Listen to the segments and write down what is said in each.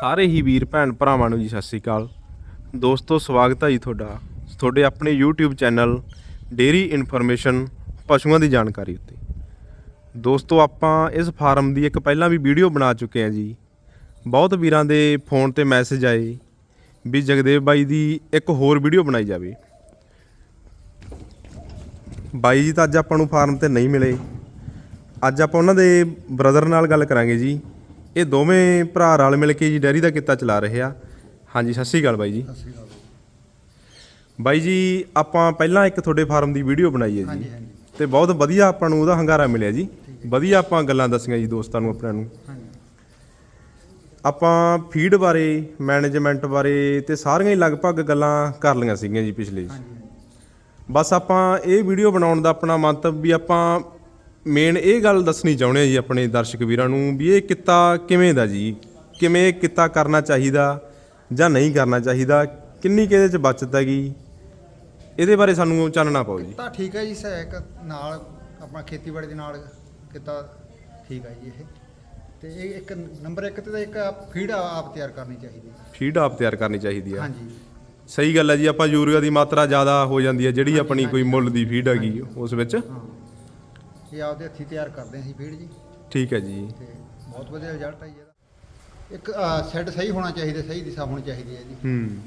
ਸਾਰੇ ਹੀ ਵੀਰ ਭੈਣ ਭਰਾਵਾਂ ਨੂੰ ਜੀ, ਸਤਿ ਸ੍ਰੀ ਅਕਾਲ। ਦੋਸਤੋ, ਸਵਾਗਤ ਹੈ ਜੀ ਤੁਹਾਡਾ। ਤੁਹਾਡੇ ਆਪਣੇ YouTube ਚੈਨਲ ਡੇਰੀ ਇਨਫੋਰਮੇਸ਼ਨ ਪਸ਼ੂਆਂ ਦੀ ਜਾਣਕਾਰੀ ਉੱਤੇ। ਦੋਸਤੋ, ਆਪਾਂ ਇਸ ਫਾਰਮ ਦੀ ਇੱਕ ਪਹਿਲਾਂ ਵੀ ਵੀਡੀਓ ਬਣਾ ਚੁੱਕੇ ਹਾਂ ਜੀ। ਬਹੁਤ ਵੀਰਾਂ ਦੇ ਫੋਨ ਤੇ ਮੈਸੇਜ ਆਏ ਵੀ ਜਗਦੇਵ ਬਾਈ ਦੀ ਇੱਕ ਹੋਰ ਵੀਡੀਓ ਬਣਾਈ ਜਾਵੇ। ਬਾਈ ਜੀ, ਤਾਂ ਅੱਜ ਆਪਾਂ ਨੂੰ ਫਾਰਮ ਤੇ ਨਹੀਂ ਮਿਲੇ। ਅੱਜ ਆਪਾਂ ਉਹਨਾਂ ਦੇ ਬ੍ਰਦਰ ਨਾਲ ਗੱਲ ਕਰਾਂਗੇ ਜੀ। ਇਹ ਦੋਵੇਂ ਭਰਾ ਰਲ ਮਿਲ ਕੇ ਜੀ ਡੈਰੀ ਦਾ ਕਿੱਤਾ ਚਲਾ ਰਹੇ ਆ। ਹਾਂਜੀ ਸਤਿ ਸ਼੍ਰੀ ਅਕਾਲ ਬਾਈ ਜੀ। ਬਾਈ ਜੀ ਆਪਾਂ ਪਹਿਲਾਂ ਇੱਕ ਤੁਹਾਡੇ ਫਾਰਮ ਦੀ ਵੀਡੀਓ ਬਣਾਈ ਹੈ ਜੀ। ਹਾਂਜੀ ਹਾਂਜੀ। ਤੇ ਬਹੁਤ ਵਧੀਆ ਆਪਾਂ ਨੂੰ ਉਹਦਾ ਹੰਗਾਰਾ ਮਿਲਿਆ ਜੀ। ਵਧੀਆ ਆਪਾਂ ਗੱਲਾਂ ਦੱਸੀਆਂ ਜੀ ਦੋਸਤਾਂ ਨੂੰ ਆਪਣਿਆਂ ਨੂੰ। ਆਪਾਂ ਫੀਡ ਬਾਰੇ ਮੈਨੇਜਮੈਂਟ ਬਾਰੇ ਤੇ ਸਾਰੀਆਂ ਹੀ ਲਗਭਗ ਗੱਲਾਂ ਕਰ ਲਈਆਂ ਸੀਗੀਆਂ ਜੀ ਪਿਛਲੇ। ਬਸ ਆਪਾਂ ਇਹ ਵੀਡੀਓ ਬਣਾਉਣ ਦਾ ਆਪਣਾ ਮੰਤਵ ਵੀ ਆਪਾਂ ਮੇਨ ਇਹ ਗੱਲ ਦੱਸਣੀ ਚਾਹੁੰਦੇ ਆ ਜੀ ਆਪਣੇ ਦਰਸ਼ਕ ਵੀਰਾਂ ਨੂੰ ਵੀ ਇਹ ਕਿੱਤਾ ਕਿਵੇਂ ਦਾ ਜੀ? ਕਿਵੇਂ ਕਿੱਤਾ ਕਰਨਾ ਚਾਹੀਦਾ ਜਾਂ ਨਹੀਂ ਕਰਨਾ ਚਾਹੀਦਾ? ਕਿੰਨੀ ਕੁ ਇਹਦੇ ਚ ਬਚਤ ਹੈਗੀ? ਇਹਦੇ ਬਾਰੇ ਸਾਨੂੰ ਚਾਨਣਾ ਪਾਓ ਜੀ। ਤਾਂ ਠੀਕ ਹੈ ਜੀ ਸਹਾਇਕ ਨਾਲ ਆਪਣਾ ਖੇਤੀਬਾੜੀ ਦੇ ਨਾਲ ਕਿਤਾ ਠੀਕ ਹੈ ਜੀ ਇਹ। ਤੇ ਇਹ ਇੱਕ ਨੰਬਰ ਇੱਕ ਤੇ ਤਾਂ ਇੱਕ ਫੀਡ ਆਪ ਤਿਆਰ ਕਰਨੀ ਚਾਹੀਦੀ ਹੈ। ਫੀਡ ਆਪ ਤਿਆਰ ਕਰਨੀ ਚਾਹੀਦੀ ਆ ਹਾਂਜੀ। ਸਹੀ ਗੱਲ ਹੈ ਜੀ ਆਪਾਂ ਯੂਰੀਆ ਦੀ ਮਾਤਰਾ ਜ਼ਿਆਦਾ ਹੋ ਜਾਂਦੀ ਹੈ ਜਿਹੜੀ ਆਪਣੀ ਕੋਈ ਮੁੱਲ ਦੀ ਫੀਡ ਹੈਗੀ ਉਸ ਵਿੱਚ। ਹਾਂ। ਇਹ ਆਪਦੇ ਹੱਥੀ ਤਿਆਰ ਕਰਦੇ ਹਾਂ ਅਸੀਂ ਫੀਡ ਜੀ। ਠੀਕ ਹੈ ਜੀ। ਤੇ ਬਹੁਤ ਵਧੀਆ ਰਿਜ਼ਲਟ ਹੈ ਜੀ ਇਹਦਾ। ਇੱਕ ਸੈੱਟ ਸਹੀ ਹੋਣਾ ਚਾਹੀਦਾ ਸਹੀ ਦਿਸ਼ਾ ਹੋਣੀ ਚਾਹੀਦੀ ਹੈ ਜੀ। ਹੂੰ।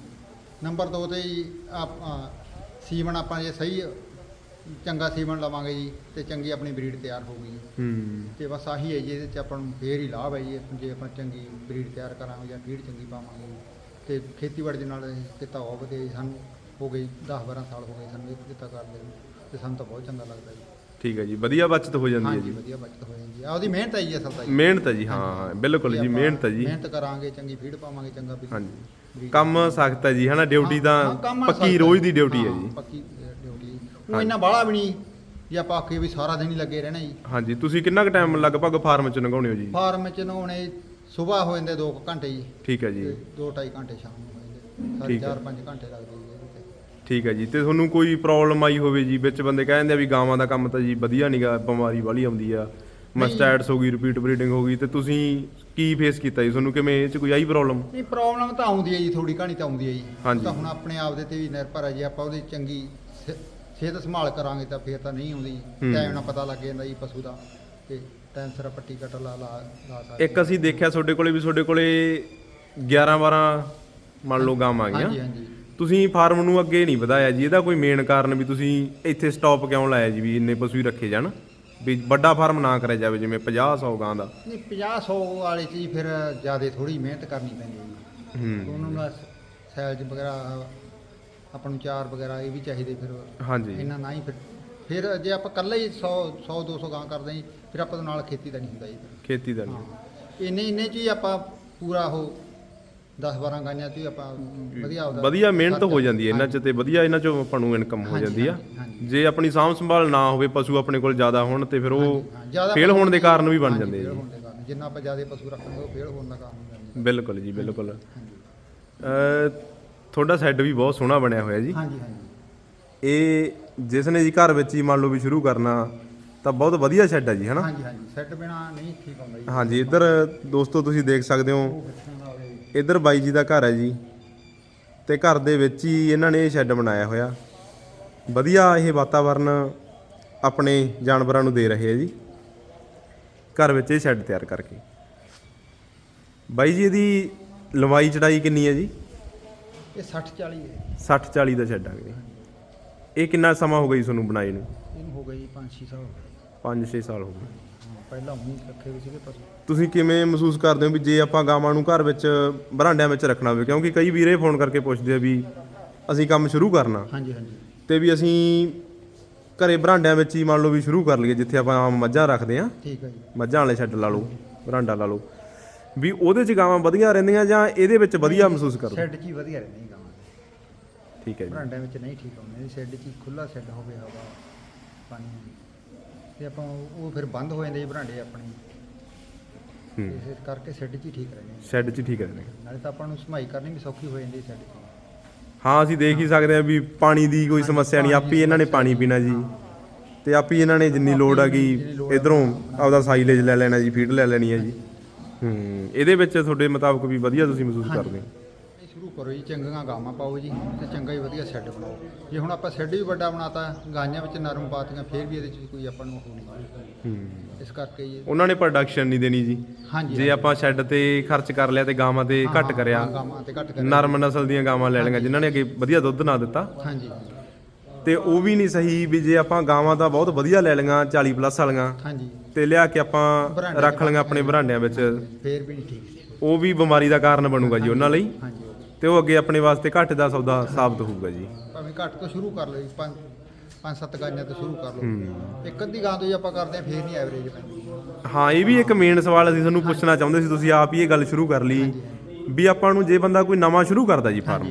ਨੰਬਰ 2 ਤੇ ਜੀ ਆਪ ਅ, ਸੀਮਨ ਆਪਾਂ ਜੇ ਸਹੀ ਚੰਗਾ ਸੀਮਨ ਲਵਾਂਗੇ ਜੀ ਤੇ ਚੰਗੀ ਆਪਣੀ ਬਰੀਡ ਤਿਆਰ ਹੋਊਗੀ ਜੀ। ਹੂੰ। ਤੇ ਬਸ ਆਹੀ ਹੈ ਜੀ ਇਹਦੇ ਚ ਆਪਾਂ ਨੂੰ ਫੇਰ ਹੀ ਲਾਭ ਹੈ ਜੀ ਜੇ ਆਪਾਂ ਚੰਗੀ ਬਰੀਡ ਤਿਆਰ ਕਰਾਂਗੇ ਜਾਂ ਫੀਡ ਚੰਗੀ ਪਾਵਾਂਗੇ ਜੀ। ਤੇ ਖੇਤੀਬਾੜੀ ਦੇ ਨਾਲ ਇਹ ਕਿੱਤਾ ਬਹੁਤ ਵਧੀਆ ਜੀ ਸਾਨੂੰ ਹੋ ਗਈ 10 12 ਸਾਲ ਹੋ ਗਏ ਸਾਨੂੰ ਇਹ ਕਿੱਤਾ ਕਰਦੇ ਨੂੰ ਤੇ ਸਾਨੂੰ ਤਾਂ ਬਹੁਤ ਚੰਗਾ ਲੱਗਦਾ ਜੀ। ਠੀਕ ਹੈ ਜੀ ਵਧੀਆ ਬਚਤ ਹੋ ਜਾਂਦੀ ਹੈ ਹਾਂਜੀ ਜੀ। ਵਧੀਆ ਬਚਤ ਹੋ ਜਾਂਦੀ ਆ ਉਹਦੀ ਮਿਹਨਤ ਹੈ ਜੀ ਅਸਲ ਤਾਂ ਜੀ। ਮਿਹਨਤ ਹੈ ਜੀ ਹਾਂ ਬਿਲਕੁਲ ਜੇ ਆਪਾਂ ਮਿਹਨਤ ਹੈ ਜੀ। ਮਿਹਨਤ ਕਰਾਂਗੇ ਚੰਗੀ ਫੀਡ ਪਾਵਾਂਗੇ ਚੰਗਾ ਵੀ ਹਾਂਜੀ। ਕੰਮ ਸਖਤ ਹੈ ਜੀ ਹਨਾ ਡਿਊਟੀ ਤਾਂ ਹਾਂ, ਕੰਮ ਪੱਕੀ ਰੋਜ਼। ਦੀ ਡਿਊਟੀ ਹੈ ਹਾਂ, ਜੀ। ਪੱਕੀ ਅ, ਡਿਊਟੀ ਉਹ ਇੰਨਾ ਬਾਹਲਾ ਵੀ ਨਹੀਂ ਜੇ ਆਪਾਂ ਆਖੀਏ ਵੀ ਸਾਰਾ ਦਿਨ ਹੀ ਲੱਗੇ ਰਹਿਣਾ ਜੀ। ਹਾਂਜੀ ਤੁਸੀਂ ਕਿੰਨਾ ਕੁ ਟਾਈਮ ਲਗਭਗ ਫਾਰਮ ਚ ਲੰਘਾਉਣੇ ਹੋ ਜੀ? ਫਾਰਮ ਚ ਨਹਾਉਣੇ ਸਵੇਰ ਹੋ ਜਾਂਦੇ 2 ਘੰਟੇ ਜੀ। ਠੀਕ ਹੈ ਜੀ। ਤੇ ਦੋ ਢਾਈ ਘੰਟੇ ਸ਼ਾਮ ਨੂੰ ਹੋ ਜਾਂਦੇ। ਸਾਰੇ ਠੀਕ ਹੈ। 4-5 ਘੰਟੇ ਲੱਗਦੇ ਜੀ। ਠੀਕ ਹੈ ਜੀ। ਤੇ ਤੁਹਾਨੂੰ ਕੋਈ ਪ੍ਰੋਬਲਮ ਆਈ ਹੋਵੇ ਜੀ ਵਿੱਚ ਬੰਦੇ ਕਹਿੰਦੇ ਆ ਵੀ ਗਾਵਾਂ ਦਾ ਕੰਮ ਤਾਂ ਜੀ ਵਧੀਆ ਨਹੀਂਗਾ ਬਿਮਾਰੀ ਵਾਲੀ ਆਉਂਦੀ ਆ। ਮਸਟੈਡਸ ਹੋ ਗਈ ਰਿਪੀਟ ਬਰੀਡਿੰਗ ਹੋ ਗਈ ਤੇ ਤੁਸੀਂ ਕੀ ਫੇਸ ਕੀਤਾ ਜੀ? ਤੁਹਾਨੂੰ ਕਿਵੇਂ ਇਹ ਚ ਕੋਈ ਆਈ ਪ੍ਰੋਬਲਮ ਨਹੀਂ ਪ੍ਰੋਬਲਮ ਤਾਂ ਆਉਂਦੀ ਹੈ ਜੀ ਥੋੜੀ ਕਹਾਣੀ ਤਾਂ ਆਉਂਦੀ ਹੈ ਜੀ। ਹਾਂਜੀ। ਤਾਂ ਹੁਣ ਆਪਣੇ ਆਪ ਦੇ ਤੇ ਵੀ ਨਿਰਭਰ ਹੈ ਜੀ ਆਪਾਂ ਉਹਦੀ ਚੰਗੀ ਸਿ- ਸਿਹਤ ਸੰਭਾਲ ਕਰਾਂਗੇ ਤਾਂ ਫੇਰ ਤਾਂ ਨਹੀਂ ਆਉਂਦੀ ਹੂੰ। ਟਾਈਮ ਨਾਲ ਪਤਾ ਲੱਗ ਜਾਂਦਾ ਜੀ ਪਸ਼ੂ ਦਾ ਤੇ ਟਾਈਮ ਸਿਰ ਪੱਟੀ ਕੱਟ ਲਾ ਲਾ ਲਾ ਸਕਦੇ ਇੱਕ ਅਸੀਂ ਦੇਖਿਆ ਤੁਹਾਡੇ ਕੋਲੇ ਵੀ ਤੁਹਾਡੇ ਕੋਲੇ 11 12 ਮੰਨ ਲਓ ਗਾਵਾਂ ਆ ਹਾਂਜੀ ਗਈਆਂ ਹਾਂਜੀ। ਤੁਸੀਂ ਫਾਰਮ ਨੂੰ ਅੱਗੇ ਨਹੀਂ ਵਧਾਇਆ ਜੀ ਇਹਦਾ ਕੋਈ ਮੇਨ ਕਾਰਨ ਵੀ ਤੁਸੀਂ ਇੱਥੇ ਸਟਾਪ ਕਿਉਂ ਲਾਇਆ ਜੀ ਵੀ ਇੰਨੇ ਪਸ਼ੂ ਹੀ ਰੱਖੇ ਜਾਣ? ਵੀ ਵੱਡਾ ਫਾਰਮ ਨਾ ਕਰਿਆ ਜਾਵੇ ਜਿਵੇਂ 50 100 ਗਾਂ ਦਾ। ਨਹੀਂ 50 100 ਵਾਲੇ ਚ ਜੀ ਫਿਰ ਜ਼ਿਆਦਾ ਥੋੜੀ ਮਿਹਨਤ ਕਰਨੀ ਪੈਂਦੀ ਹੈ ਜੀ। ਹੂੰ। ਉਹਨਾਂ ਦਾ ਸੈਲਜ ਵਗੈਰਾ ਆਪਾਂ ਨੂੰ ਚਾਰ ਵਗੈਰਾ ਇਹ ਵੀ ਚਾਹੀਦੇ ਫਿਰ। ਹਾਂਜੀ। ਇੰਨਾ ਨਾ ਹੀ ਫਿਰ ਫਿਰ ਜੇ ਆਪਾਂ ਇਕੱਲੇ ਹੀ 100 100 200 ਗਾਂ ਕਰਦੇ ਹਾਂ ਜੀ ਫਿਰ ਆਪਾਂ ਤੋਂ ਨਾਲ ਖੇਤੀ ਦਾ ਨਹੀਂ ਹੁੰਦਾ ਜੀ। ਖੇਤੀ ਦਾ ਹਾਂ। ਨਹੀਂ ਇੰਨੇ ਇੰਨੇ ਚ ਹੀ ਆਪਾਂ ਪੂਰਾ ਉਹ 10 12 ਗਾਈਆਂ ਹੀ ਆਪਾਂ ਵਧੀਆ ਆਪਦਾ ਵਧੀਆ ਮਿਹਨਤ ਹੋ ਜਾਂਦੀ ਹੈ ਇਹਨਾਂ ਚ ਤੇ ਵਧੀਆ ਇਹਨਾਂ ਚੋਂ ਆਪਾਂ ਨੂੰ ਇਨਕਮ ਹੋ ਜਾਂਦੀ ਆ। ਜੇ ਆਪਣੀ ਸਾਂਭ ਸੰਭਾਲ ਨਾ ਹੋਵੇ ਪਸ਼ੂ ਆਪਣੇ ਕੋਲ ਜ਼ਿਆਦਾ ਹੋਣ ਤੇ ਫਿਰ ਉਹ ਜ਼ਿਆਦਾ ਫੇਲ ਹੋਣ ਦੇ ਕਾਰਨ ਵੀ ਬਣ ਜਾਂਦੇ ਆ ਜੀ। ਕਾਰਨ। ਜਿੰਨਾ ਆਪਾਂ ਜ਼ਿਆਦਾ ਪਸ਼ੂ ਰੱਖਾਂਗੇ ਉਹ ਫੇਲ ਹੋਣ ਦਾ ਕਾਰਨ ਬਣ ਜਾਂਦਾ ਬਿਲਕੁਲ ਜੀ ਬਿਲਕੁਲ। ਅ ਤੁਹਾਡਾ ਸੈੱਟ ਵੀ ਬਹੁਤ ਸੋਹਣਾ ਬਣਿਆ ਹੋਇਆ ਜੀ। ਹਾਂਜੀ ਹਾਂਜੀ। ਇਹ ਜਿਸ ਨੇ ਜੀ ਘਰ ਵਿੱਚ ਹੀ ਮੰਨ ਲਓ ਵੀ ਸ਼ੁਰੂ ਕਰਨਾ ਤਾਂ ਬਹੁਤ ਵਧੀਆ ਸ਼ੈੱਡ ਹੈ ਜੀ ਹਨਾ? ਹਾਂਜੀ ਹਾਂਜੀ। ਸੈੱਟ ਬਿਨਾ ਨਹੀਂ ਠੀਕ ਆਉਂਦਾ ਜੀ। ਹਾਂਜੀ ਇੱਧਰ ਦੋਸਤੋ ਤੁਸੀਂ ਦੇਖ ਸਕਦੇ ਹੋ। ਇੱਧਰ ਬਾਈ ਜੀ ਦਾ ਘਰ ਹੈ ਜੀ। ਤੇ ਘਰ ਦੇ ਵਿੱਚ ਹੀ ਇਹਨਾਂ ਨੇ ਇਹ ਸ਼ੈੱਡ ਬਣਾਇਆ ਹੋਇਆ। ਵਧੀਆ ਇਹ ਵਾਤਾਵਰਨ ਆਪਣੇ ਜਾਨਵਰਾਂ ਨੂੰ ਦੇ ਰਹੇ ਆ ਜੀ। ਘਰ ਵਿੱਚ ਇਹ ਸ਼ੈੱਡ ਤਿਆਰ ਕਰਕੇ। ਬਾਈ ਜੀ ਇਹਦੀ ਲੰਬਾਈ ਚੜਾਈ ਕਿੰਨੀ ਹੈ ਜੀ? ਇਹ 60 40 ਹੈ। 60 40 ਦਾ ਸ਼ੈੱਡ ਆ ਜੀ। ਇਹ ਕਿੰਨਾ ਸਮਾਂ ਹੋ ਗਿਆ ਜੀ ਤੁਹਾਨੂੰ ਬਣਾਏ ਨੂੰ? ਇਹਨੂੰ ਹੋ ਗਈ 5-6 ਸਾਲ। 5-6 ਸਾਲ ਹੋ ਗਏ। ਪਹਿਲਾਂ ਉਹੀ ਰੱਖੇ ਹੋਏ ਸੀਗੇ ਪਸ਼ੂ ਤੁਸੀਂ ਕਿਵੇਂ ਮਹਿਸੂਸ ਕਰਦੇ ਹੋ ਵੀ ਜੇ ਆਪਾਂ ਗਾਵਾਂ ਨੂੰ ਘਰ ਵਿੱਚ ਬਰਾਂਡਿਆਂ ਵਿੱਚ ਰੱਖਣਾ ਹੋਵੇ ਕਿਉਂਕਿ ਕਈ ਵੀਰੇ ਫੋਨ ਕਰਕੇ ਪੁੱਛਦੇ ਆ ਵੀ ਅਸੀਂ ਕੰਮ ਸ਼ੁਰੂ ਕਰਨਾ। ਹਾਂਜੀ ਹਾਂਜੀ। ਤੇ ਵੀ ਅਸੀਂ ਘਰੇ ਬਰਾਂਡਿਆਂ ਵਿੱਚ ਹੀ ਮੰਨ ਲਓ ਵੀ ਸ਼ੁਰੂ ਕਰ ਲਈਏ ਜਿੱਥੇ ਆਪਾਂ ਆਮ ਮੱਝਾਂ ਰੱਖਦੇ ਆ ਠੀਕ ਹੈ ਜੀ। ਮੱਝਾਂ ਵਾਲੇ ਛੱਡ ਲਾ ਲਓ ਬਰਾਂਡਾ ਲਾ ਲਓ। ਵੀ ਉਹਦੇ 'ਚ ਗਾਵਾਂ ਵਧੀਆ ਰਹਿੰਦੀਆਂ ਜਾਂ ਇਹਦੇ ਵਿੱਚ ਵਧੀਆ ਮਹਿਸੂਸ ਕਰਦੇ ਸ਼ੈੱਡ 'ਚ ਹੀ ਵਧੀਆ ਰਹਿੰਦੇ ਜੀ ਗਾਵਾਂ। ਠੀਕ ਹੈ ਜੀ। ਬਰਾਂਡਿਆਂ ਵਿੱਚ ਨਹੀਂ ਠੀਕ ਆਉਂਦੇ ਸ਼ੈੱਡ 'ਚ ਖੁੱਲਾ ਸ਼ੈੱਡ ਹੋਵੇ ਹਵਾ ਪਾਣੀ। ਤੇ ਆਪਾਂ ਉਹ ਫਿਰ ਬੰਦ ਹੋ ਜਾਂਦੇ ਜੀ ਬਰਾਂਡੇ ਆਪਣੇ। ਹੂੰ। ਇਸ ਕਰਕੇ ਸ਼ੈੱਡ 'ਚ ਹੀ ਠੀਕ ਰਹਿੰਦੇ ਜੀ। ਸ਼ੈੱਡ 'ਚ ਠੀਕ ਰਹਿੰਦੇ ਨਾਲੇ ਤਾਂ ਆਪਾਂ ਨੂੰ ਸਮਾਈ ਕਰਨੀ ਵੀ ਸੌਖੀ ਹੋ ਜਾਂਦੀ ਸ਼ੈੱਡ 'ਚ। ਹਾਂ ਅਸੀਂ ਦੇਖ ਹੀ ਸਕਦੇ ਆ ਵੀ ਪਾਣੀ ਦੀ ਕੋਈ ਸਮੱਸਿਆ ਨਹੀਂ ਆਪੀ ਇਹਨਾਂ ਨੇ ਪਾਣੀ ਪੀਣਾ ਜੀ। ਤੇ ਆਪੀ ਇਹਨਾਂ ਨੇ ਜਿੰਨੀ ਲੋੜ ਹੈਗੀ ਇਧਰੋਂ ਆਪਦਾ ਸਾਈਲੇਜ ਲੈ ਲੈਣਾ ਜੀ ਫੀਡ ਲੈ ਲੈਣੀ ਹੈ ਜੀ। ਹੂੰ ਇਹਦੇ ਵਿੱਚ ਤੁਹਾਡੇ ਮੁਤਾਬਕ ਵੀ ਵਧੀਆ ਤੁਸੀਂ ਮਹਿਸੂਸ ਕਰਦੇ ਹੋ? ਕਰੋ ਜੀ ਚੰਗੀਆਂ ਗਾਵਾਂ ਪਾਓ ਜੀ ਤੇ ਚੰਗਾ ਹੀ ਵਧੀਆ ਸੈੱਟ ਬਣਾਓ। ਜੇ ਹੁਣ ਆਪਾਂ ਸੈੱਟ ਵੀ ਵੱਡਾ ਬਣਾਤਾ ਗਾਈਆਂ ਵਿੱਚ ਨਰਮ ਪਾਤੀਆਂ ਫਿਰ ਵੀ ਇਹਦੇ 'ਚ ਕੋਈ ਆਪਾਂ ਨੂੰ ਉਹ ਨਹੀਂ ਹੂੰ। ਇਸ ਕਰਕੇ ਜੀ ਉਹਨਾਂ ਨੇ ਪ੍ਰੋਡਕਸ਼ਨ ਨਹੀਂ ਦੇਣੀ ਜੀ। ਹਾਂਜੀ ਜੇ ਆਪਾਂ ਸ਼ੈੱਡ ਤੇ ਖਰਚ ਕਰ ਲਿਆ ਤੇ ਗਾਵਾਂ ਤੇ ਘੱਟ ਕਰਿਆ ਹਾਂ, ਗਾਵਾਂ ਤੇ ਘੱਟ ਕਰਿਆ। ਨਰਮ ਨਸਲ ਦੀਆਂ ਗਾਵਾਂ ਲੈ ਲਈਆਂ ਜਿਨ੍ਹਾਂ ਨੇ ਅੱਗੇ ਵਧੀਆ ਦੁੱਧ ਨਾ ਦਿੱਤਾ। ਹਾਂਜੀ। ਤੇ ਉਹ ਵੀ ਨਹੀਂ ਸਹੀ ਵੀ ਜੇ ਆਪਾਂ ਗਾਵਾਂ ਤਾਂ ਬਹੁਤ ਵਧੀਆ ਲੈ ਲਈਆਂ 40 ਪਲੱਸ ਵਾਲੀਆਂ। ਹਾਂਜੀ। ਤੇ ਲਿਆ ਕੇ ਆਪਾਂ ਬਰਾਂਡੇ ਰੱਖ ਲਈਆਂ ਆਪਣੇ ਬਰਾਂਡਿਆਂ ਵਿੱਚ। ਫੇਰ ਵੀ ਨਹੀਂ ਠੀਕ। ਉਹ ਵੀ ਬਿਮਾਰੀ ਦਾ ਕਾਰਨ ਬਣੂਗਾ ਜੀ ਉਹਨਾਂ ਲਈ। ਹਾਂਜੀ। ਤੇ ਉਹ ਅੱਗੇ ਆਪਣੇ ਵਾਸਤੇ ਘੱਟ ਦਾ ਸੌਦਾ ਸਾਬਤ ਹੋਊਗਾ ਜੀ। ਭਾਵੇਂ ਘੱਟ ਤੋਂ ਸ਼ੁਰੂ ਕਰ ਲਓ ਜੀ ਪੰਜ ਪੰਜ ਸੱਤ ਗਾਈਆਂ ਤੋਂ ਸ਼ੁਰੂ ਕਰ ਲਓ। ਇੱਕ ਅੱਧੀ ਗਾਂ ਤੋਂ ਜੀ ਆਪਾਂ ਕਰਦੇ ਹਾਂ ਫੇਰ ਨਹੀਂ ਐਵਰੇਜ ਪੈਂਦੀ। ਹਾਂ ਇਹ ਵੀ ਇੱਕ ਮੇਨ ਸਵਾਲ ਅਸੀਂ ਤੁਹਾਨੂੰ ਪੁੱਛਣਾ ਚਾਹੁੰਦੇ ਸੀ ਤੁਸੀਂ ਆਪ ਹੀ ਇਹ ਗੱਲ ਸ਼ੁਰੂ ਕਰ ਲਈ ਵੀ ਆਪਾਂ ਨੂੰ ਜੇ ਬੰਦਾ ਕੋਈ ਨਵਾਂ ਸ਼ੁਰੂ ਕਰਦਾ ਜੀ ਫਾਰਮ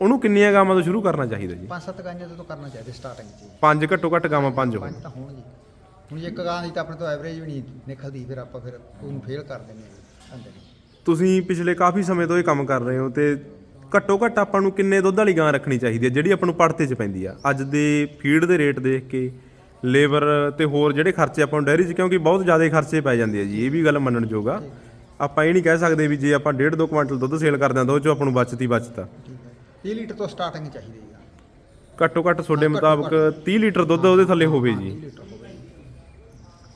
ਉਹਨੂੰ ਕਿੰਨੀਆਂ ਗਾਵਾਂ ਤੋਂ ਸ਼ੁਰੂ ਕਰਨਾ ਚਾਹੀਦਾ ਜੀ? ਪੰਜ ਸੱਤ ਗਾਈਆਂ ਤੋਂ ਤਾਂ ਕਰਨਾ ਚਾਹੀਦਾ ਸਟਾਰਟਿੰਗ 'ਚ ਜੀ। ਪੰਜ ਘੱਟੋ ਘੱਟ ਗਾਵਾਂ ਪੰਜ ਹੋਣ। ਪੰਜ ਤਾਂ ਹੋਣ ਜੀ। ਹੁਣ ਜੇ ਇੱਕ ਗਾਂ ਦੀ ਤਾਂ ਆਪਣੇ ਤੋਂ ਐਵਰੇਜ ਵੀ ਨਹੀਂ ਨਿਕਲਦੀ ਫਿਰ ਆਪਾਂ ਫਿਰ ਉਹਨੂੰ ਫੇਲ ਕਰ ਦਿੰਦੇ ਹਾਂ ਅੰਦਰ ਹੀ। ਤੁਸੀਂ ਪਿਛਲੇ ਕਾਫੀ ਸਮੇਂ ਤੋਂ ਇਹ ਕੰਮ ਕਰ ਰਹੇ ਹੋ ਤੇ ਘੱਟੋ ਘੱਟ ਆਪਾਂ ਨੂੰ ਕਿੰਨੇ ਦੁੱਧ ਵਾਲੀ ਗਾਂ ਰੱਖਣੀ ਚਾਹੀਦੀ ਹੈ ਜਿਹੜੀ ਆਪਾਂ ਨੂੰ ਪੜਤੇ 'ਚ ਪੈਂਦੀ ਆ। ਅੱਜ ਦੇ ਫੀਡ ਦੇ ਰੇਟ ਦੇਖ ਕੇ ਲੇਬਰ ਤੇ ਹੋਰ ਜਿਹੜੇ ਖਰਚੇ ਆਪਾਂ ਨੂੰ ਡੈਰੀ 'ਚ ਕਿਉਂਕਿ ਬਹੁਤ ਜ਼ਿਆਦਾ ਖਰਚੇ ਪੈ ਜਾਂਦੇ ਆ ਜੀ ਇਹ ਵੀ ਗੱਲ ਮੰਨਣ ਯੋਗ ਆ। ਆਪਾਂ ਇਹ ਨਹੀਂ ਕਹਿ ਸਕਦੇ ਵੀ ਜੇ ਆਪਾਂ 1.5 2 ਕੁਇੰਟਲ ਦੁੱਧ ਸੇਲ ਕਰਦੇ ਹਾਂ ਤਾਂ ਉਹ 'ਚੋਂ ਆਪਾਂ ਨੂੰ ਬਚਤੀ ਬਚਤਾ। ਠੀਕ ਹੈ 30 ਲੀਟਰ ਤੋਂ ਸਟਾਰਟਿੰਗ ਚਾਹੀਦੀ ਹੈ ਘੱਟੋ ਘੱਟ ਤੁਹਾਡੇ ਮੁਤਾਬਕ 30 ਲੀਟਰ ਦੁੱਧ ਉਹਦੇ ਥੱਲੇ ਹੋਵੇ ਜੀ। 30 ਲੀਟਰ ਹੋਵੇ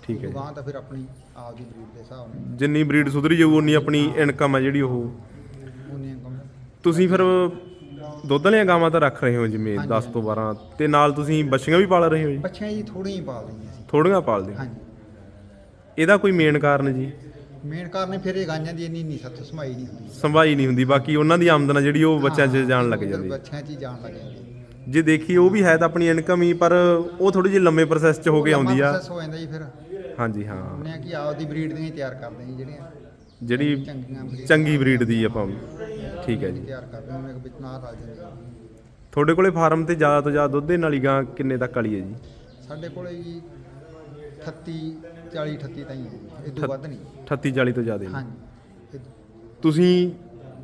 ਠੀਕ ਹੈ ਜੀ। ਗਾਂ ਤਾਂ ਫਿਰ ਆਪਣੀ ਆਪ ਦੀ ਬਰੀਡ ਦੇ ਹਿਸਾਬ ਨਾਲ। ਜਿੰਨੀ ਬਰੀਡ ਸੁਧਰੀ ਜਾਊ ਉਨੀ ਆਪਣੀ ਇਨਕਮ ਹੈ ਜਿਹੜੀ ਉਹ ਤੁਸੀਂ ਫਿਰ ਦੁੱਧ ਵਾਲੀਆਂ ਗਾਵਾਂ ਤਾਂ ਰੱਖ ਰਹੇ ਹੋ ਜਿਵੇਂ 10 ਤੋਂ 12 ਤੇ ਨਾਲ ਤੁਸੀਂ ਬੱਚੀਆਂ ਵੀ ਪਾਲ ਰਹੇ ਹੋ ਜੀ? ਬੱਚਿਆਂ ਜੀ ਥੋੜੀਆਂ ਹੀ ਪਾਲ ਲਈਆਂ ਸੀ ਥੋੜੀਆਂ ਪਾਲਦੇ ਹੋ? ਹਾਂਜੀ। ਇਹਦਾ ਕੋਈ ਮੇਨ ਕਾਰਨ ਜੀ? ਮੇਨ ਕਾਰਨ ਫਿਰ ਇਹ ਗਾਈਆਂ ਦੀ ਇੰਨੀ ਨਹੀਂ ਸੱਤ ਸਮਾਈ ਨਹੀਂ ਹੁੰਦੀ। ਸੰਭਾਈ ਨਹੀਂ ਹੁੰਦੀ ਬਾਕੀ ਉਹਨਾਂ ਦੀ ਆਮਦਨ ਆ ਜਿਹੜੀ ਉਹ ਬੱਚਿਆਂ 'ਚ ਜਾਣ ਲੱਗ ਜਾਂਦੀ। ਬੱਚਿਆਂ 'ਚ ਹੀ ਜਾਣ ਲੱਗ ਜਾਂਦੀ। ਜੇ ਦੇਖੀ ਉਹ ਵੀ ਹੈ ਤਾਂ ਆਪਣੀ ਇਨਕਮ ਹੀ ਪਰ ਉਹ ਥੋੜੀ ਜਿਹੀ ਲੰਮੇ ਪ੍ਰੋਸੈਸ 'ਚ ਹੋ ਕੇ ਆਉਂਦੀ ਆ। ਪ੍ਰੋਸੈਸ ਹੋ ਜਾਂਦਾ ਜੀ ਫਿਰ। ਹਾਂਜੀ ਹਾਂ। ਉਹਨੇ ਕਿ ਆਪ ਦੀ ਬਰੀਡ ਦੀਆਂ ਹੀ ਤਿਆਰ ਕਰਦੇ ਜੀ ਜਿਹੜੀਆਂ ਜਿਹੜੀ ਚੰਗੀ ਬਰੀਡ ਦੀ ਆਪਾਂ ਠੀਕ ਹੈ ਜੀ। ਤਿਆਰ ਕਰਦੇ ਦੇ ਵਿੱਚ ਨਾਲ ਰਲ ਜਾਂਦੇ। ਤੁਹਾਡੇ ਕੋਲੇ ਫਾਰਮ ਤੇ ਜ਼ਿਆਦਾ ਤੋਂ ਜ਼ਿਆਦਾ ਦੁੱਧ ਦੇਣ ਵਾਲੀ ਗਾਂ ਕਿੰਨੇ ਤੱਕ ਵਾਲੀ ਹੈ ਜੀ? ਸਾਡੇ ਕੋਲੇ ਜੀ 38 40 38 ਤਾਈਂ ਹੈ ਜੀ। ਇਹ ਤੋਂ ਵੱਧ ਨਹੀਂ। 38 40 ਤੋਂ ਜ਼ਿਆਦਾ ਨਹੀਂ। ਹਾਂਜੀ। ਇਹ- ਤੁਸੀਂ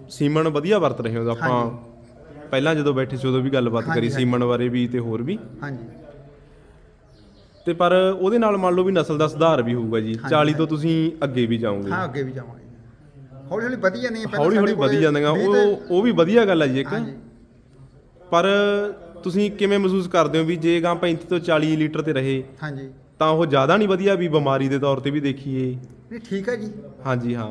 ਸੀਮਨ ਵਧੀਆ ਵਰਤ ਰਹੇ ਹੋ ਆਪਾਂ ਪਹਿਲਾਂ ਜਦੋਂ ਬੈਠੇ ਸੀ ਉਦੋਂ ਵੀ ਗੱਲਬਾਤ ਹਾਂਜੀ, ਕਰੀ ਹਾਂਜੀ। ਸੀਮਨ ਬਾਰੇ ਵੀ ਤੇ ਹੋਰ ਵੀ। ਹਾਂਜੀ। ਤੇ ਪਰ ਉਹਦੇ ਨਾਲ ਮੰਨ ਲਓ ਵੀ ਨਸਲ ਦਾ ਸੁਧਾਰ ਵੀ ਹੋਊਗਾ ਜੀ। 40 ਤੋਂ ਤੁਸੀਂ ਅੱਗੇ ਵੀ ਜਾਓਗੇ। ਹਾਂ ਅੱਗੇ ਵੀ ਜਾਵਾਂਗੇ। ਹੌਲੀ ਹੌਲੀ ਵਧੀਆ ਨਹੀਂ ਹੌਲੀ ਹੌਲੀ ਵਧੀ ਜਾਂਦੀਆਂ ਉਹ ਉਹ ਵੀ ਵਧੀਆ ਗੱਲ ਹੈ ਜੀ ਇੱਕ। ਹਾਂਜੀ। ਪਰ ਤੁਸੀਂ ਕਿਵੇਂ ਮਹਿਸੂਸ ਕਰਦੇ ਹੋ ਵੀ ਜੇ ਗਾਂ 35 ਤੋਂ 40 ਲੀਟਰ ਤੇ ਰਹੇ ਹਾਂਜੀ। ਤਾਂ ਉਹ ਜ਼ਿਆਦਾ ਨਹੀਂ ਵਧੀਆ ਵੀ ਬਿਮਾਰੀ ਦੇ ਤੌਰ ਤੇ ਵੀ ਦੇਖੀਏ? ਨਹੀਂ ਠੀਕ ਹੈ ਜੀ। ਹਾਂਜੀ ਹਾਂ।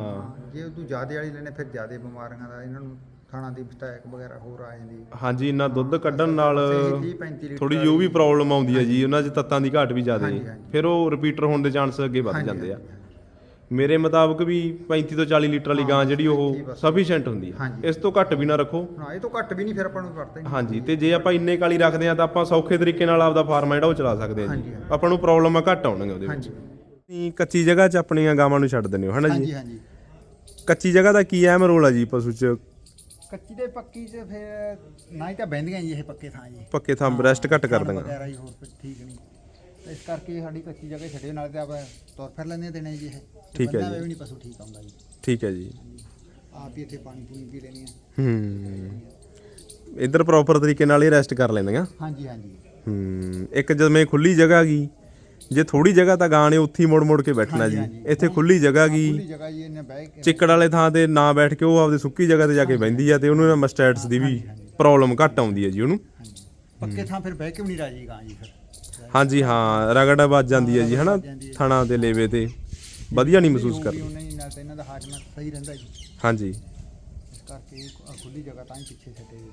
ਜੇ ਤੂੰ ਜ਼ਿਆਦੇ ਵਾਲੀ ਲੈਣੇ ਫਿਰ ਜ਼ਿਆਦੇ ਬਿਮਾਰੀਆਂ ਦਾ ਇਹਨਾਂ ਨੂੰ ਖਾਣਾ ਦੀ ਸਟੈਕ ਵਗੈਰਾ ਹੋਰ ਆ ਜਾਂਦੀ। ਹਾਂਜੀ ਇੰਨਾ ਦੁੱਧ ਕੱਢਣ ਨਾਲ ਸਹੀ 30 35 ਲੀਟਰ ਥੋੜੀ ਜਿਹੀ ਉਹ ਵੀ ਪ੍ਰੋਬਲਮ ਆਉਂਦੀ ਹੈ ਜੀ ਉਹਨਾਂ 'ਚ ਤੱਤਾਂ ਦੀ ਘਾਟ ਵੀ ਜ਼ਿਆਦਾ। ਹਾਂਜੀ, ਹੈ ਹਾਂਜੀ। ਫਿਰ ਉਹ ਰਿਪੀਟਰ ਹੋਣ ਦੇ ਚਾਂਸ ਅੱਗੇ ਵੱਧ ਹਾਂਜੀ, ਜਾਂਦੇ ਆ। ਹਾਂਜੀ, ਮੇਰੇ ਮੁਤਾਬਕ ਵੀ 35 ਤੋਂ 40 ਲੀਟਰ ਵਾਲੀ ਗਾਂ ਜਿਹੜੀ ਉਹ। ਸਫੀਸ਼ੀਐਂਟ ਹੁੰਦੀ ਹੈ। ਇਸ ਤੋਂ ਘੱਟ ਵੀ ਨਾ ਰੱਖੋ। ਨਾ ਇਹ ਤੋਂ ਘੱਟ ਵੀ ਨਹੀਂ ਫਿਰ ਆਪਾਂ ਨੂੰ ਵਰਤੇ ਹਾਂਜੀ ਤੇ ਜੇ ਆਪਾਂ ਇੰਨੇ ਕਾਲੀ ਰੱਖਦੇ ਆ ਤਾਂ ਆਪਾਂ ਸੌਖੇ ਤਰੀਕੇ ਨਾਲ ਆਪਦਾ ਫਾਰਮ ਜਿਹੜਾ ਉਹ ਚਲਾ ਸਕਦੇ ਆ ਜੀ। ਹਾਂਜੀ। ਆਪਾਂ ਨੂੰ ਪ੍ਰੋਬਲਮਾਂ ਘੱਟ ਆਉਣਗੀਆਂ ਉਹਦੇ ਵਿੱਚ। ਹਾਂਜੀ। ਤੁਸੀਂ ਕੱਚੀ ਜਗ੍ਹਾ 'ਚ ਆਪਣੀਆਂ ਗਾਵਾਂ ਨੂੰ ਛੱਡ ਦਿੰਦੇ ਹੋ ਹਨਾ ਜੀ? ਹਾਂਜੀ ਹਾਂਜੀ। ਕੱਚੀ ਜਗ੍ਹਾ ਦਾ ਕੀ ਅਹਿਮ ਰੋਲ ਹੈ ਜੀ ਪਸ਼ੂ 'ਚ? ਕੱਚੀ ਤੇ ਪੱਕੀ ਤੇ ਫਿਰ ਨਾ ਹੀ ਤਾਂ ਬਹਿੰਦੀਆਂ ਜੀ ਇਹ ਪੱਕੇ ਥਾਂ ਜੀ। ਪੱਕੇ ਥਾਂ ਰੈਸਟ ਘੱਟ ਕਰ ਦਿੰਗਾ ਵਗੈਰਾ ਹੀ ਹੋਰ ਠੀਕ ਨਹੀਂ। ਇਸ ਕਰਕੇ ਸਾਡੀ ਕੱਚੀ ਜਗ੍ਹਾ ਛੱਡੇ ਨਾਲ ਤੇ ਆਪਾਂ ਤੁਰ ਫਿਰ ਲੈਂਦੇ ਦੇਣੇ ਜੀ ਇਹ। ਠੀਕ ਹੈ ਬੰਦਾ ਜੀ। ਵੀ ਨਹੀਂ ਪਸ਼ੂ ਠੀਕ ਆਉਂਦਾ ਜੀ। ਠੀਕ ਹੈ ਜੀ। ਆਪ ਹੀ ਇੱਥੇ ਪਾਣੀ ਪੂਣੀ ਪੀ ਲੈਣੀ ਆ ਹੂੰ। ਇੱਧਰ ਪ੍ਰੋਪਰ ਤਰੀਕੇ ਨਾਲ ਹੀ ਰੈਸਟ ਕਰ ਲੈਂਦੀਆਂ। ਹਾਂਜੀ ਹਾਂਜੀ। ਹੂੰ। ਇੱਕ ਜਿਵੇਂ ਖੁੱਲੀ ਜਗ੍ਹਾ ਗਈ ਜੇ ਥੋੜੀ ਜਗ੍ਹਾ ਤਾਂ ਗਾਂ ਨੇ ਉੱਥੇ ਹੀ ਮੁੜ ਮੁੜ ਕੇ ਬੈਠਣਾ ਜੀ। ਇੱਥੇ ਖੁੱਲੀ ਜਗ੍ਹਾ ਗਈ ਖੁੱਲੀ ਜਗ੍ਹਾ ਜੀ ਇਹਨੇ ਬਹਿ ਕੇ ਚਿੱਕੜ ਵਾਲੇ ਥਾਂ ਤੇ ਨਾ ਬੈਠ ਕੇ ਉਹ ਆਪਦੀ ਸੁੱਕੀ ਜਗ੍ਹਾ ਤੇ ਜਾ ਕੇ ਬਹਿੰਦੀ ਆ ਤੇ ਉਹਨੂੰ ਨਾ ਮਸਟੈਟਸ ਦੀ ਵੀ ਪ੍ਰੋਬਲਮ ਘੱਟ ਆਉਂਦੀ ਹੈ ਜੀ ਉਹਨੂੰ। ਪੱਕੇ ਥਾਂ ਫਿਰ ਬਹਿ ਕੇ ਵੀ ਨਹੀਂ ਰਾਜੀ ਗਾਂ ਜੀ ਫਿਰ। ਹਾਂਜੀ ਹਾਂ ਰਗੜ ਵੱਜ ਜਾਂਦੀ ਹੈ ਜੀ ਹਨਾ? ਥਣਾ ਤੇ ਲੇਵੇ ਤੇ। ਵਧੀਆ ਨਹੀਂ ਮਹਿਸੂਸ ਕਰਦੀ ਉਹਨਾਂ ਹੀ ਨਾਲ ਤਾਂ ਇਹਨਾਂ ਦਾ ਹਾਜ਼ਮਾ ਸਹੀ ਰਹਿੰਦਾ ਜੀ। ਹਾਂਜੀ। ਇਸ ਕਰਕੇ ਇਹ ਖੁੱਲੀ ਜਗ੍ਹਾ ਤਾਂ ਹੀ ਪਿੱਛੇ ਛੱਡੇ ਜੀ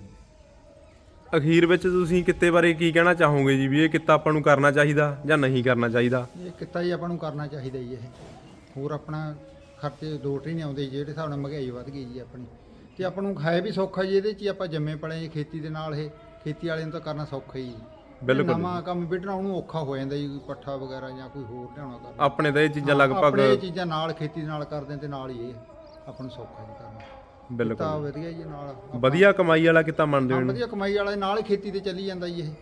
ਅਖੀਰ ਵਿੱਚ ਤੁਸੀਂ ਕਿੱਤੇ ਬਾਰੇ ਕੀ ਕਹਿਣਾ ਚਾਹੋਗੇ ਜੀ ਵੀ ਇਹ ਕਿੱਤਾ ਆਪਾਂ ਨੂੰ ਕਰਨਾ ਚਾਹੀਦਾ ਜਾਂ ਨਹੀਂ ਕਰਨਾ ਚਾਹੀਦਾ? ਇਹ ਕਿੱਤਾ ਹੀ ਆਪਾਂ ਨੂੰ ਕਰਨਾ ਚਾਹੀਦਾ ਜੀ ਇਹ। ਹੋਰ ਆਪਣਾ ਖਰਚੇ ਦੋ ਟਰੀ ਨਹੀਂ ਆਉਂਦੇ ਜੀ, ਜਿਹੜੇ ਹਿਸਾਬ ਨਾਲ ਮਹਿੰਗਾਈ ਵੱਧ ਗਈ ਜੀ ਆਪਣੀ। ਤੇ ਆਪਾਂ ਨੂੰ ਹੈ ਵੀ ਸੌਖਾ ਜੀ ਇਹਦੇ 'ਚ ਹੀ ਆਪਾਂ ਜੰਮੇ ਪਲੇ ਜੀ ਖੇਤੀ ਦੇ ਨਾਲ ਇਹ ਖੇਤੀ ਵਾਲੇ ਨੂੰ ਤਾਂ ਕਰਨਾ ਸੌਖਾ ਹੀ ਜੀ। ਬਿਲਕੁਲ ਨਵਾਂ ਕੰਮ ਵਿੱਢਣਾ ਉਹਨੂੰ ਔਖਾ ਹੋ ਜਾਂਦਾ ਜੀ ਕੋਈ ਪੱਠਾ ਵਗੈਰਾ ਜਾਂ ਕੋਈ ਹੋਰ ਲਿਆਉਣਾ ਕਰਨਾ। ਆਪਣੇ ਤਾਂ ਇਹ ਚੀਜ਼ਾਂ ਲਗਭਗ ਆਪਣੇ ਇਹ ਚੀਜ਼ਾਂ ਨਾਲ ਖੇਤੀ ਨਾਲ ਕਰਦੇ ਤੇ ਨਾਲ ਹੀ ਇਹ ਆਪਾਂ ਨੂੰ ਸੌਖਾ ਜੀ ਕਰਨਾ। ਤਾਂ ਬਿਲਕੁਲ ਵਧੀਆ ਜੀ ਨਾਲ ਵਧੀਆ ਕਮਾਈ ਵਾਲਾ ਕਿੱਤਾ ਮੰਨਦੇ ਹੋ ਹਾਂ, ਇਹਨੂੰ? ਵਧੀਆ ਕਮਾਈ ਵਾਲਾ ਨਾਲ ਹੀ ਖੇਤੀ ਤੇ ਚੱਲੀ ਜਾਂਦਾ ਜੀ ਇਹ।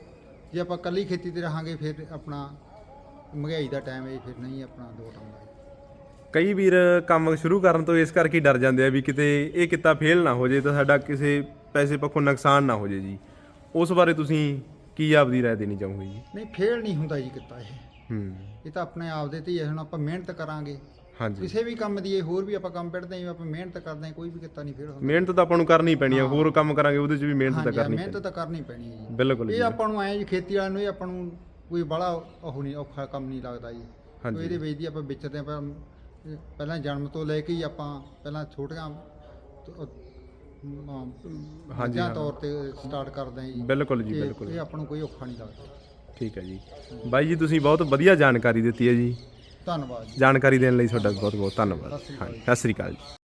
ਜੇ ਆਪਾਂ ਕੱਲੀ ਖੇਤੀ ਤੇ ਰਹਾਂਗੇ ਫਿਰ ਆਪਣਾ ਮਹਿੰਗਾਈ ਦਾ ਟਾਈਮ ਹੈ ਫਿਰ ਨਹੀਂ ਆਪਣਾ ਦੋ ਟਾਈਮ ਦਾ ਕਈ ਵੀਰ ਕੰਮ ਸ਼ੁਰੂ ਕਰਨ ਤੋਂ ਇਸ ਕਰਕੇ ਡਰ ਜਾਂਦੇ ਆ ਵੀ ਕਿਤੇ ਇਹ ਕਿੱਤਾ ਫੇਲ ਨਾ ਹੋ ਜੇ ਤਾਂ ਸਾਡਾ ਕਿਸੇ ਪੈਸੇ ਪੱਖੋਂ ਨੁਕਸਾਨ ਨਾ ਹੋ ਜੇ ਜੀ। ਉਸ ਬਾਰੇ ਤੁਸੀਂ ਕੀ ਆਪਦੀ ਰਾਏ ਦੇਣੀ ਚਾਹੋਗੇ ਜੀ? ਨਹੀਂ ਫੇਲ ਨਹੀਂ ਹੁੰਦਾ ਜੀ ਕਿਤਾ ਇਹ। ਹੂੰ। ਇਹ ਤਾਂ ਆਪਣੇ ਆਪ ਦੇ ਤੇ ਹੀ ਹੈ ਹੁਣ ਆਪਾਂ ਮਿਹਨਤ ਕਰਾਂਗੇ। ਹਾਂਜੀ। ਕਿਸੇ ਵੀ ਕੰਮ ਦੀ ਇਹ ਹੋਰ ਵੀ ਆਪਾਂ ਕੰਮ ਪੜਦੇ ਹਾਂ ਆਪਾਂ ਮਿਹਨਤ ਕਰਦੇ ਹਾਂ ਕੋਈ ਵੀ ਕਿੱਤਾ ਨਹੀਂ ਫੇਰ ਹੁੰਦਾ। ਮਿਹਨਤ ਤਾਂ ਆਪਾਂ ਨੂੰ ਕਰਨੀ ਪੈਣੀ ਆ ਹੋਰ ਕੰਮ ਕਰਾਂਗੇ ਉਹਦੇ 'ਚ ਵੀ ਮਿਹਨਤ ਤਾਂ ਹਾਂਜੀ ਕਰਨੀ ਮਿਹਨਤ ਪੈਣੀ। ਤਾਂ ਕਰਨੀ ਪੈਣੀ ਹੈ ਜੀ। ਬਿਲਕੁਲ ਇਹ ਆਪਾਂ ਨੂੰ ਐ ਜੀ ਖੇਤੀ ਵਾਲਿਆਂ ਨੂੰ ਇਹ ਆਪਾਂ ਨੂੰ ਕੋਈ ਬੜਾ ਉਹ ਨਹੀਂ ਔਖਾ ਕੰਮ ਨਹੀਂ ਲੱਗਦਾ ਜੀ। ਹਾਂਜੀ। ਇਹਦੇ ਵਿੱਚ ਦੀ ਆਪਾਂ ਵਿਚਰਦੇ ਹਾਂ ਪਰ ਪਹਿਲਾਂ ਜਨਮ ਤੋਂ ਲੈ ਕੇ ਹੀ ਆਪਾਂ ਪਹਿਲਾਂ ਛੋਟੀਆਂ ਹਾਂਜੀ, ਹਾਂ। ਤੌਰ ਤੇ ਸਟਾਰਟ ਕਰਦੇ ਹਾਂ ਜੀ। ਬਿਲਕੁਲ ਜੀ ਬਿਲਕੁਲ। ਇਹ ਆਪਾਂ ਨੂੰ ਕੋਈ ਔਖਾ ਨਹੀਂ ਲੱਗਦਾ। ਠੀਕ ਹੈ ਜੀ। ਬਾਈ ਜੀ ਤੁਸੀਂ ਬਹੁਤ ਵਧੀਆ ਜਾਣਕਾਰੀ ਦਿੱਤੀ ਹੈ ਜੀ। ਧੰਨਵਾਦ ਜੀ। ਜਾਣਕਾਰੀ ਦੇਣ ਲਈ ਤੁਹਾਡਾ ਬਹੁਤ ਬਹੁਤ ਧੰਨਵਾਦ ਹਾਂਜੀ ਸਤਿ ਸ੍ਰੀ ਅਕਾਲ ਜੀ।